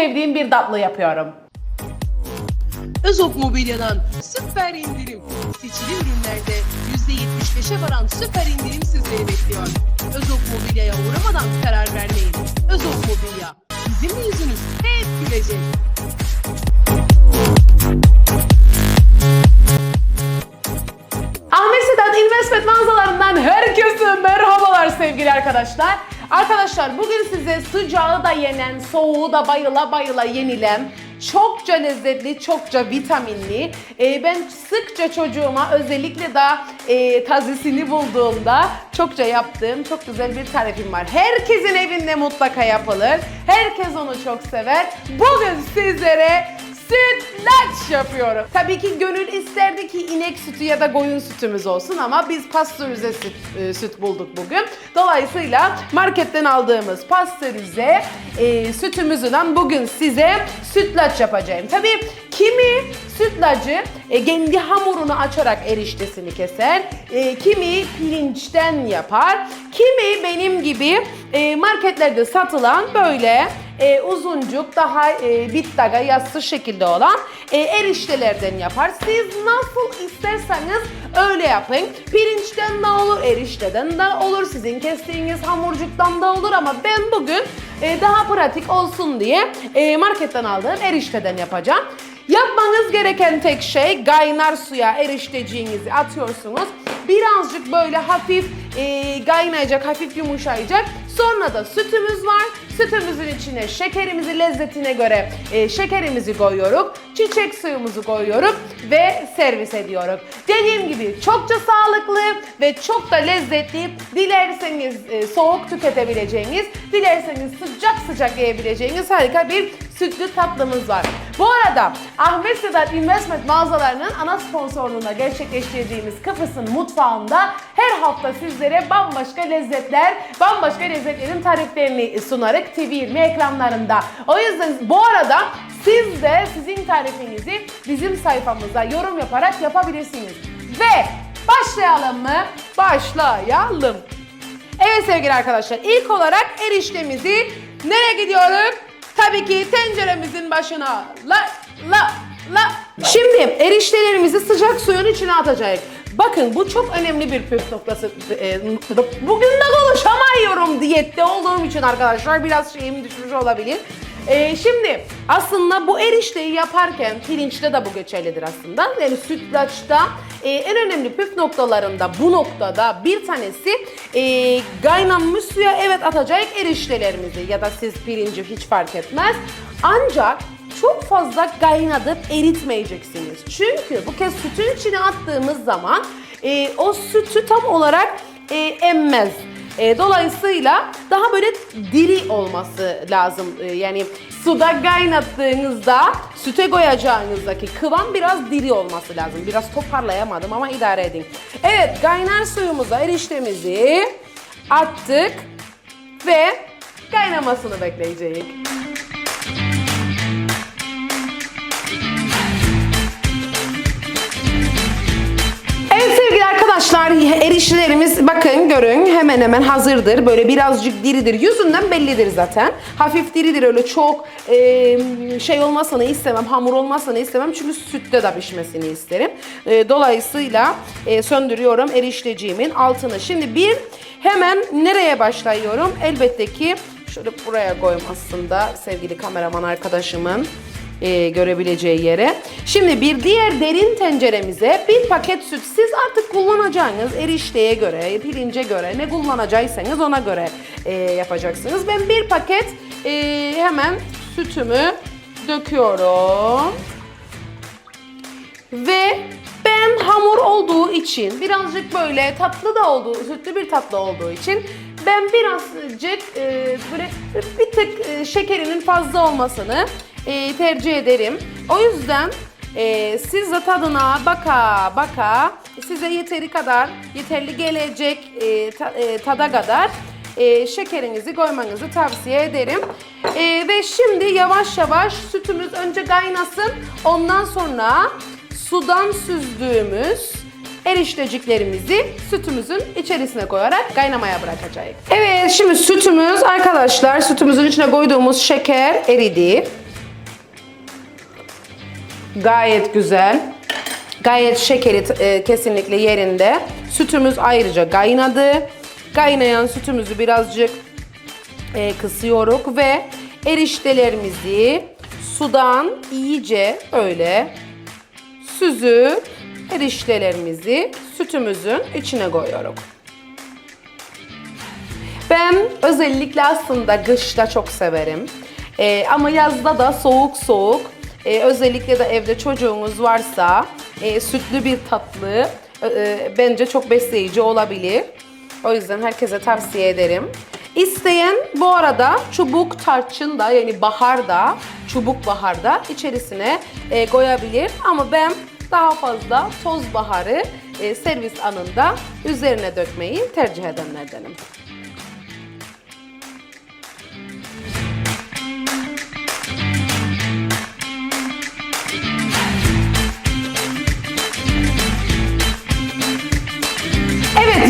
sevdiğim bir tatlı yapıyorum. Özop Mobilya'dan süper indirim. Seçili ürünlerde %75'e varan süper indirim sizleri bekliyor. Özop Mobilya'ya uğramadan karar vermeyin. Özop Mobilya. Bizim yüzünüz hep gülecek. Ahmet Sedat Investment mağazalarından herkese merhabalar sevgili arkadaşlar. Arkadaşlar bugün size sıcağı da yenen, soğuğu da bayıla bayıla yenilen, çokça lezzetli, çokça vitaminli. e, ben sıkça çocuğuma özellikle de e, tazesini bulduğumda çokça yaptığım çok güzel bir tarifim var. Herkesin evinde mutlaka yapılır. Herkes onu çok sever. Bugün sizlere sütlaç yapıyorum. Tabii ki gönül isterdi ki inek sütü ya da koyun sütümüz olsun ama biz pastörize süt, e, süt bulduk bugün. Dolayısıyla marketten aldığımız pastörize e, sütümüzden bugün size sütlaç yapacağım. Tabii kimi sütlacı e, kendi hamurunu açarak eriştesini keser, e, kimi pirinçten yapar, kimi benim gibi e, marketlerde satılan böyle e, uzuncuk daha e, bittaga yassı şekilde olan e, eriştelerden yapar. Siz nasıl isterseniz öyle yapın. Pirinçten de olur, erişteden de olur, sizin kestiğiniz hamurcuktan da olur ama ben bugün e, daha pratik olsun diye e, marketten aldığım erişteden yapacağım. Yapmanız gereken tek şey kaynar suya erişteciğinizi atıyorsunuz. Birazcık böyle hafif e, kaynayacak, hafif yumuşayacak. Sonra da sütümüz var. Sütümüzün içine şekerimizi lezzetine göre e, şekerimizi koyuyoruz. Çiçek suyumuzu koyuyoruz ve servis ediyoruz. Dediğim gibi çokça sağlıklı ve çok da lezzetli. Dilerseniz e, soğuk tüketebileceğiniz, dilerseniz sıcak sıcak yiyebileceğiniz harika bir sütlü tatlımız var. Bu arada Ahmet Sedat Investment mağazalarının ana sponsorluğunda gerçekleştirdiğimiz Kıbrıs'ın mutfağında her hafta sizlere bambaşka lezzetler, bambaşka lezzetlerin tariflerini sunarık TV20 ekranlarında. O yüzden bu arada siz de sizin tarifinizi bizim sayfamıza yorum yaparak yapabilirsiniz. Ve başlayalım mı? Başlayalım. Evet sevgili arkadaşlar ilk olarak eriştemizi nereye gidiyoruz? Tabii ki tenceremizin başına. La la la. Şimdi eriştelerimizi sıcak suyun içine atacağız. Bakın bu çok önemli bir püf noktası. E, Bugün de konuşamıyorum diyette olduğum için arkadaşlar biraz şeyim düşmüş olabilir. Ee, şimdi aslında bu erişteyi yaparken pirinçte de bu geçerlidir aslında. Yani sütlaçta e, en önemli püf noktalarında bu noktada bir tanesi e, kaynanmış suya evet atacak eriştelerimizi ya da siz pirinci hiç fark etmez. Ancak çok fazla kaynatıp eritmeyeceksiniz. Çünkü bu kez sütün içine attığımız zaman e, o sütü tam olarak e, emmez. E, dolayısıyla daha böyle diri olması lazım. E, yani suda kaynattığınızda süte koyacağınızdaki kıvam biraz diri olması lazım. Biraz toparlayamadım ama idare edin. Evet kaynar suyumuza eriştemizi attık ve kaynamasını bekleyeceğiz. Arkadaşlar eriştelerimiz bakın görün hemen hemen hazırdır. Böyle birazcık diridir. Yüzünden bellidir zaten. Hafif diridir öyle çok e, şey olmasını istemem. Hamur olmasını istemem. Çünkü sütte de pişmesini isterim. E, dolayısıyla e, söndürüyorum erişteciğimin altını. Şimdi bir hemen nereye başlıyorum? Elbette ki şöyle buraya koyayım aslında sevgili kameraman arkadaşımın e, görebileceği yere. Şimdi bir diğer derin tenceremize bir paket süt. Siz artık kullanacağınız erişteye göre, pirince göre ne kullanacaksanız ona göre e, yapacaksınız. Ben bir paket e, hemen sütümü döküyorum. Ve ben hamur olduğu için birazcık böyle tatlı da olduğu, sütlü bir tatlı olduğu için ben birazcık e, böyle bir tık e, şekerinin fazla olmasını e, tercih ederim. O yüzden e, siz de tadına baka baka size yeteri kadar, yeterli gelecek e, ta- e, tada kadar e, şekerinizi koymanızı tavsiye ederim. E, ve şimdi yavaş yavaş sütümüz önce kaynasın. Ondan sonra sudan süzdüğümüz erişteciklerimizi sütümüzün içerisine koyarak kaynamaya bırakacağız. Evet şimdi sütümüz arkadaşlar sütümüzün içine koyduğumuz şeker eridi. Gayet güzel. Gayet şekeri e, kesinlikle yerinde. Sütümüz ayrıca kaynadı. Kaynayan sütümüzü birazcık e, kısıyoruz ve eriştelerimizi sudan iyice öyle süzüp eriştelerimizi sütümüzün içine koyuyoruz. Ben özellikle aslında kışta çok severim. Ee, ama yazda da soğuk soğuk e, özellikle de evde çocuğunuz varsa e, sütlü bir tatlı e, e, bence çok besleyici olabilir. O yüzden herkese tavsiye ederim. İsteyen bu arada çubuk tarçın da yani baharda, çubuk baharda içerisine e, koyabilir. Ama ben daha fazla toz baharı e, servis anında üzerine dökmeyi tercih edenlerdenim.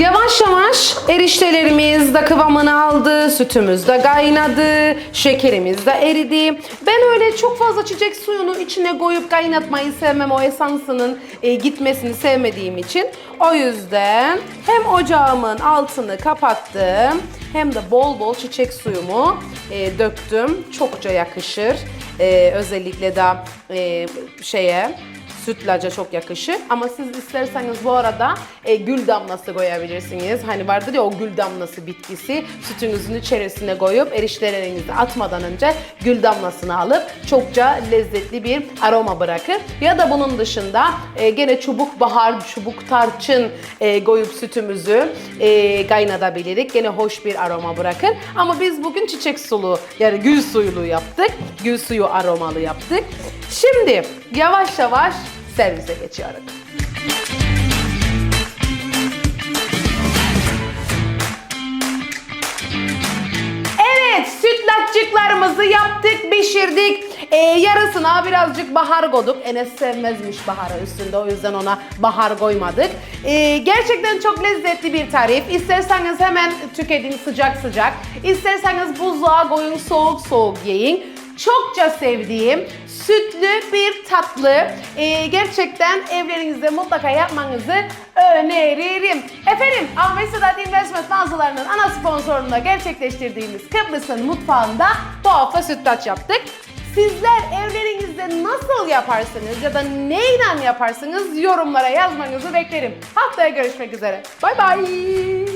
Yavaş yavaş eriştelerimiz de kıvamını aldı, sütümüz de kaynadı, şekerimiz de eridi. Ben öyle çok fazla çiçek suyunu içine koyup kaynatmayı sevmem. O esansının e, gitmesini sevmediğim için. O yüzden hem ocağımın altını kapattım hem de bol bol çiçek suyumu e, döktüm. Çokça yakışır. E, özellikle de e, şeye sütlaca çok yakışır. Ama siz isterseniz bu arada e, gül damlası koyabilirsiniz. Hani vardır ya o gül damlası bitkisi sütünüzün içerisine koyup eriştelerinizi atmadan önce gül damlasını alıp çokça lezzetli bir aroma bırakır. Ya da bunun dışında e, gene çubuk bahar, çubuk tarçın e, koyup sütümüzü e, kaynatabiliriz. Gene hoş bir aroma bırakır. Ama biz bugün çiçek sulu yani gül suyulu yaptık. Gül suyu aromalı yaptık. Şimdi yavaş yavaş servise geçiyorum. Evet sütlaççıklarımızı yaptık, pişirdik. Ee, yarısına birazcık bahar koyduk. Enes sevmezmiş baharı üstünde o yüzden ona bahar koymadık. Ee, gerçekten çok lezzetli bir tarif. İsterseniz hemen tüketin sıcak sıcak. İsterseniz buzluğa koyun soğuk soğuk yiyin. Çokça sevdiğim sütlü bir tatlı. Ee, gerçekten evlerinizde mutlaka yapmanızı öneririm. Efendim Ahmet Sedat Investment mağazalarının ana sponsorluğunda gerçekleştirdiğimiz Kıbrıs'ın mutfağında bu hafta sütlaç yaptık. Sizler evlerinizde nasıl yaparsınız ya da neyle yaparsınız yorumlara yazmanızı beklerim. Haftaya görüşmek üzere. Bay bay.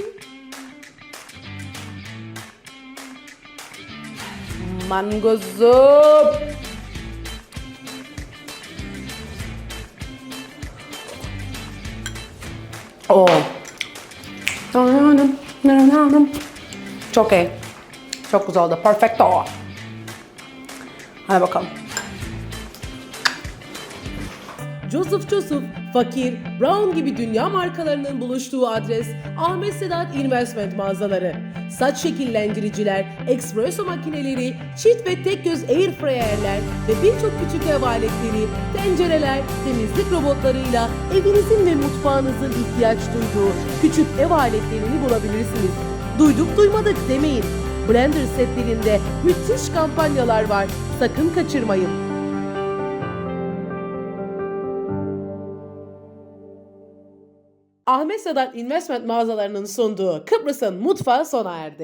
Mangozum. Oo. Çok iyi. Çok güzel oldu. Perfecto. Hadi bakalım. Joseph Joseph, Fakir, Brown gibi dünya markalarının buluştuğu adres Ahmet Sedat Investment mağazaları. Saç şekillendiriciler, espresso makineleri, çift ve tek göz airfryerler ve birçok küçük ev aletleri, tencereler, temizlik robotlarıyla evinizin ve mutfağınızın ihtiyaç duyduğu küçük ev aletlerini bulabilirsiniz. Duyduk duymadık demeyin. Blender setlerinde müthiş kampanyalar var. Sakın kaçırmayın. Ahmet Sedat Investment mağazalarının sunduğu Kıbrıs'ın mutfağı sona erdi.